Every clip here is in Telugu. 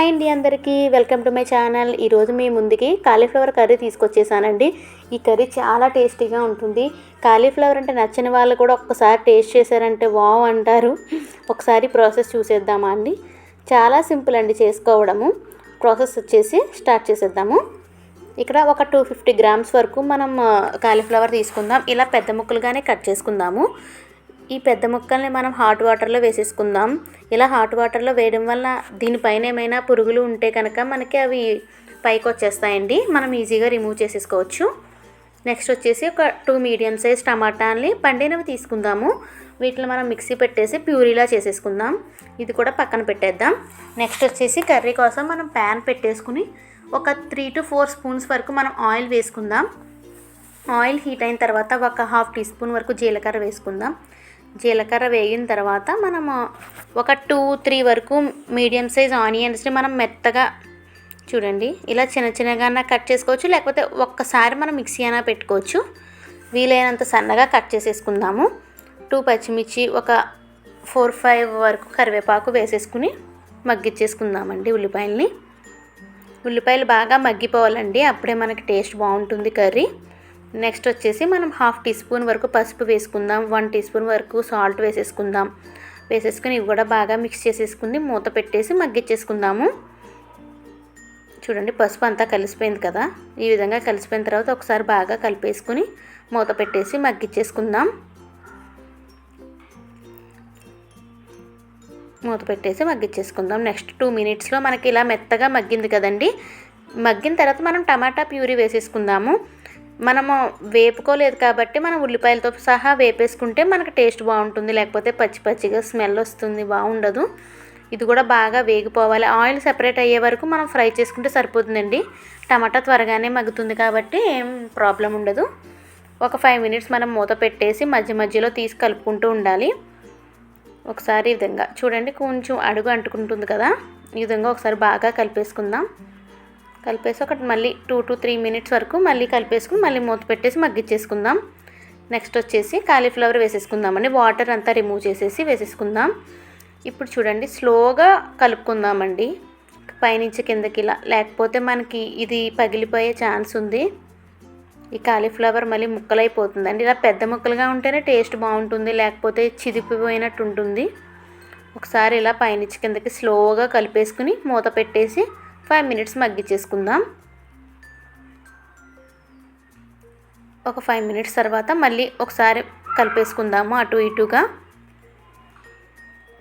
హాయ్ అండి అందరికీ. Welcome to my channel. ఈరోజు మీ ముందుకి కాలీఫ్లవర్ కర్రీ తీసుకొచ్చేసానండి. ఈ కర్రీ చాలా టేస్టీగా ఉంటుంది. కాలీఫ్లవర్ అంటే నచ్చని వాళ్ళు కూడా ఒక్కసారి టేస్ట్ చేశారంటే వావ్ అంటారు. ఒకసారి ప్రాసెస్ చూసేద్దామా అండి? చాలా సింపుల్ అండి చేసుకోవడము. ప్రాసెస్ వచ్చేసి స్టార్ట్ చేసేద్దాము. ఇక్కడ ఒక టూ ఫిఫ్టీ గ్రామ్స్ వరకు మనం కాలీఫ్లవర్ తీసుకుందాం. ఇలా పెద్ద ముక్కలుగానే కట్ చేసుకుందాము. ఈ పెద్ద ముక్కల్ని మనం హాట్ వాటర్లో వేసేసుకుందాం. ఇలా హాట్ వాటర్లో వేయడం వల్ల దీనిపైన ఏమైనా పురుగులు ఉంటే కనుక మనకి అవి పైకి వచ్చేస్తాయండి. మనం ఈజీగా రిమూవ్ చేసేసుకోవచ్చు. నెక్స్ట్ వచ్చేసి ఒక టూ మీడియం సైజ్ టమాటాలని పండినవి తీసుకుందాము. వీటిని మనం మిక్సీ పెట్టేసి ప్యూరీలా చేసేసుకుందాం. ఇది కూడా పక్కన పెట్టేద్దాం. నెక్స్ట్ వచ్చేసి కర్రీ కోసం మనం ప్యాన్ పెట్టేసుకుని ఒక త్రీ టు ఫోర్ స్పూన్స్ వరకు మనం ఆయిల్ వేసుకుందాం. ఆయిల్ హీట్ అయిన తర్వాత ఒక హాఫ్ టీ స్పూన్ వరకు జీలకర్ర వేసుకుందాం. జీలకర్ర వేగిన తర్వాత మనము ఒక టూ త్రీ వరకు మీడియం సైజ్ ఆనియన్స్ని మనం మెత్తగా చూడండి ఇలా చిన్న చిన్నగా కట్ చేసుకోవచ్చు లేకపోతే ఒక్కసారి మనం మిక్సీ అయినా పెట్టుకోవచ్చు. వీలైనంత సన్నగా కట్ చేసేసుకుందాము. టూ పచ్చిమిర్చి ఒక ఫోర్ ఫైవ్ వరకు కరివేపాకు వేసేసుకుని మగ్గిచ్చేసుకుందామండి ఉల్లిపాయల్ని. ఉల్లిపాయలు బాగా మగ్గిపోవాలండి అప్పుడే మనకి టేస్ట్ బాగుంటుంది కర్రీ. నెక్స్ట్ వచ్చేసి మనం హాఫ్ టీ స్పూన్ వరకు పసుపు వేసుకుందాం వన్ టీ స్పూన్ వరకు సాల్ట్ వేసేసుకుందాం. వేసేసుకుని ఇవి కూడా బాగా మిక్స్ చేసేసుకుని మూత పెట్టేసి మగ్గిచ్చేసుకుందాము. చూడండి పసుపు అంతా కలిసిపోయింది కదా ఈ విధంగా కలిసిపోయిన తర్వాత ఒకసారి బాగా కలిపేసుకుని మూత పెట్టేసి మగ్గిచ్చేసుకుందాం. మూత పెట్టేసి మగ్గిచ్చేసుకుందాం. నెక్స్ట్ టూ మినిట్స్లో మనకి ఇలా మెత్తగా మగ్గింది కదండి. మగ్గిన తర్వాత మనం టమాటా ప్యూరీ వేసేసుకుందాము. మనము వేపుకోలేదు కాబట్టి మనం ఉల్లిపాయలతో సహా వేపేసుకుంటే మనకు టేస్ట్ బాగుంటుంది లేకపోతే పచ్చి పచ్చిగా స్మెల్ వస్తుంది బాగుండదు. ఇది కూడా బాగా వేగిపోవాలి. ఆయిల్ సెపరేట్ అయ్యే వరకు మనం ఫ్రై చేసుకుంటే సరిపోతుందండి. టమాటా త్వరగానే మగ్గుతుంది కాబట్టి ఏం ప్రాబ్లం ఉండదు. ఒక ఫైవ్ మినిట్స్ మనం మూత పెట్టేసి మధ్య మధ్యలో తీసి కలుపుకుంటూ ఉండాలి. ఒకసారి ఈ విధంగా చూడండి కొంచెం అడుగు అంటుకుంటుంది కదా. ఈ విధంగా ఒకసారి బాగా కలిపేసుకుందాం. కలిపేసి ఒకటి మళ్ళీ టూ టు త్రీ మినిట్స్ వరకు మళ్ళీ కలిపేసుకుని మళ్ళీ మూత పెట్టేసి మగ్గిచ్చేసుకుందాం నెక్స్ట్ వచ్చేసి కాలీఫ్లవర్ వేసేసుకుందామండి. వాటర్ అంతా రిమూవ్ చేసేసి వేసేసుకుందాం. ఇప్పుడు చూడండి స్లోగా కలుపుకుందామండి. పైనుంచి కిందకి ఇలా లేకపోతే మనకి ఇది పగిలిపోయే ఛాన్స్ ఉంది. ఈ కాలీఫ్లవర్ మళ్ళీ ముక్కలైపోతుందండి. ఇలా పెద్ద ముక్కలుగా ఉంటేనే టేస్ట్ బాగుంటుంది లేకపోతే చిదిపిపోయినట్టు ఉంటుంది ఒకసారి ఇలా పైనుంచి కిందకి స్లోగా కలిపేసుకుని మూత పెట్టేసి ఫైవ్ మినిట్స్ మగ్గిచ్చేసుకుందాం. ఒక ఫైవ్ మినిట్స్ తర్వాత మళ్ళీ ఒకసారి కలిపేసుకుందాము అటు ఇటుగా.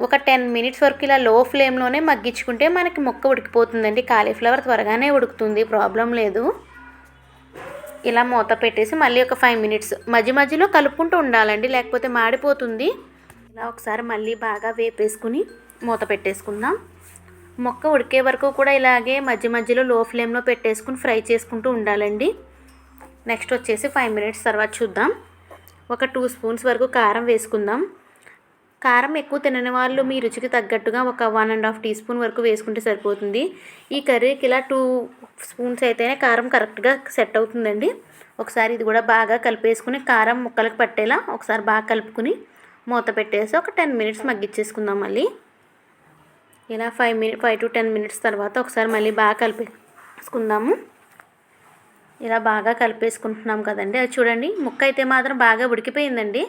ఒక టెన్ మినిట్స్ వరకు ఇలా లో ఫ్లేమ్లోనే మగ్గించుకుంటే మనకి ముక్క ఉడికిపోతుందండి. కాలీఫ్లవర్ త్వరగానే ఉడుకుతుంది ప్రాబ్లం లేదు. ఇలా మూత పెట్టేసి మళ్ళీ ఒక ఫైవ్ మినిట్స్ మధ్య మధ్యలో కలుపుకుంటూ ఉండాలండి లేకపోతే మాడిపోతుంది. ఇలా ఒకసారి మళ్ళీ బాగా వేపేసుకుని మూత పెట్టేసుకుందాం. మొక్క ఉడికే వరకు కూడా ఇలాగే మధ్య మధ్యలో లో ఫ్లేమ్లో పెట్టేసుకుని ఫ్రై చేసుకుంటూ ఉండాలండి. నెక్స్ట్ వచ్చేసి ఫైవ్ మినిట్స్ తర్వాత చూద్దాం. ఒక టూ స్పూన్స్ వరకు కారం వేసుకుందాం. కారం ఎక్కువ తినని వాళ్ళు మీ రుచికి తగ్గట్టుగా ఒక one and half teaspoon వరకు వేసుకుంటే సరిపోతుంది. ఈ కర్రీకి ఇలా టూ స్పూన్స్ అయితేనే కారం కరెక్ట్గా సెట్ అవుతుందండి. ఒకసారి ఇది కూడా బాగా కలిపేసుకుని కారం ముక్కలకు పట్టేలా ఒకసారి బాగా కలుపుకుని మూత పెట్టేసి ఒక టెన్ మినిట్స్ మగ్గిచ్చేసుకుందాం మళ్ళీ. ఇలా five minute five to ten minutes తర్వాత ఒకసారి మళ్ళీ బాగా కలిపేసుకుందాము ఇలా బాగా కలిపేసుకుంటున్నాం కదండి. అది చూడండి ముక్క అయితే మాత్రం బాగా ఉడికిపోయిందండి.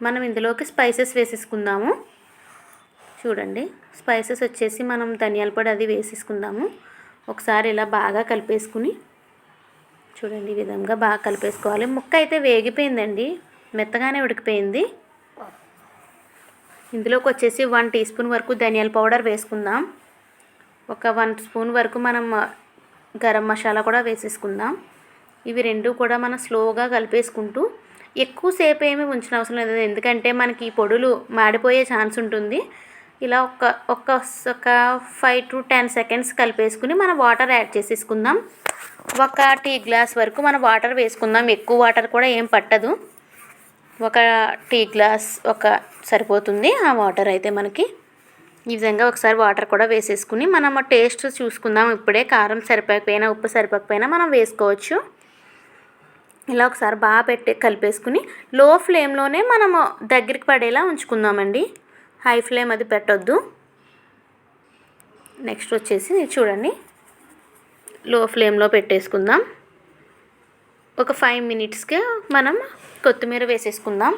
మనం ఇందులోకి స్పైసెస్ వేసేసుకుందాము. చూడండి స్పైసెస్ వచ్చేసి మనం ధనియాల పొడి అది వేసేసుకుందాము. ఒకసారి ఇలా బాగా కలిపేసుకుని చూడండి ఈ విధంగా బాగా కలిపేసుకోవాలి. ముక్క అయితే వేగిపోయిందండి మెత్తగానే ఉడికిపోయింది. ఇందులోకి వచ్చేసి వన్ టీ స్పూన్ వరకు ధనియాల పౌడర్ వేసుకుందాం. ఒక వన్ స్పూన్ వరకు మనం గరం మసాలా కూడా వేసేసుకుందాం. ఇవి రెండు కూడా మనం స్లోగా కలిపేసుకుంటూ ఎక్కువసేపు ఏమీ ఉంచిన అవసరం లేదు. ఎందుకంటే మనకి ఈ పొడులు మాడిపోయే ఛాన్స్ ఉంటుంది. ఇలా ఒక ఒక ఒక ఫైవ్ టు టెన్ సెకండ్స్ కలిపేసుకుని మనం వాటర్ యాడ్ చేసేసుకుందాం. ఒక టీ గ్లాస్ వరకు మనం వాటర్ వేసుకుందాం. ఎక్కువ వాటర్ కూడా ఏం పట్టదు. ఒక టీ గ్లాస్ ఒక సరిపోతుంది. ఆ వాటర్ అయితే మనకి ఈ విధంగా ఒకసారి వాటర్ కూడా వేసేసుకుని మనం టేస్ట్ చూసుకుందాం. ఇప్పుడే కారం సరిపోకపోయినా ఉప్పు సరిపోకపోయినా మనం వేసుకోవచ్చు. ఇలా ఒకసారి బాగా పెట్టి కలిపేసుకుని లో ఫ్లేమ్లోనే మనము దగ్గరికి పడేలా ఉంచుకుందామండి. హై ఫ్లేమ్ అది పెట్టొద్దు. నెక్స్ట్ వచ్చేసి చూడండి. లో ఫ్లేమ్లో పెట్టేసుకుందాం. ఒక ఫైవ్ మినిట్స్కి మనం కొత్తిమీర వేసేసుకుందాం.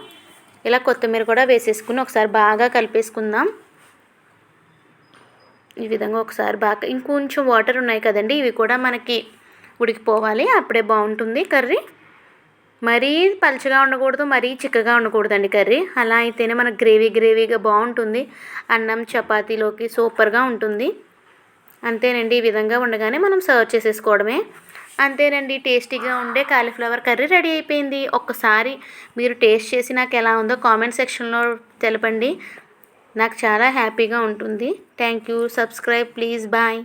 ఇలా కొత్తిమీర కూడా వేసేసుకుని ఒకసారి బాగా కలిపేసుకుందాం. ఈ విధంగా ఒకసారి బాగా ఇంకొంచెం వాటర్ ఉన్నాయి కదండి ఇవి కూడా మనకి ఉడికిపోవాలి అప్పుడే బాగుంటుంది కర్రీ. మరీ పలుచగా ఉండకూడదు మరీ చిక్కగా ఉండకూడదండి కర్రీ. అలా అయితేనే మనకు గ్రేవీ గ్రేవీగా బాగుంటుంది. అన్నం చపాతీలోకి సూపర్గా ఉంటుంది. అంతేనండి ఈ విధంగా ఉండగానే మనం సర్వ్ చేసేసుకోవడమే. అంతేనండి టేస్టీగా ఉండే కాలీఫ్లవర్ కర్రీ రెడీ అయిపోయింది. ఒక్కసారి మీరు టేస్ట్ చేసి నాకు ఎలా ఉందో కామెంట్ సెక్షన్లో తెలపండి. నాకు చాలా హ్యాపీగా ఉంటుంది. Thank you. Subscribe please. Bye.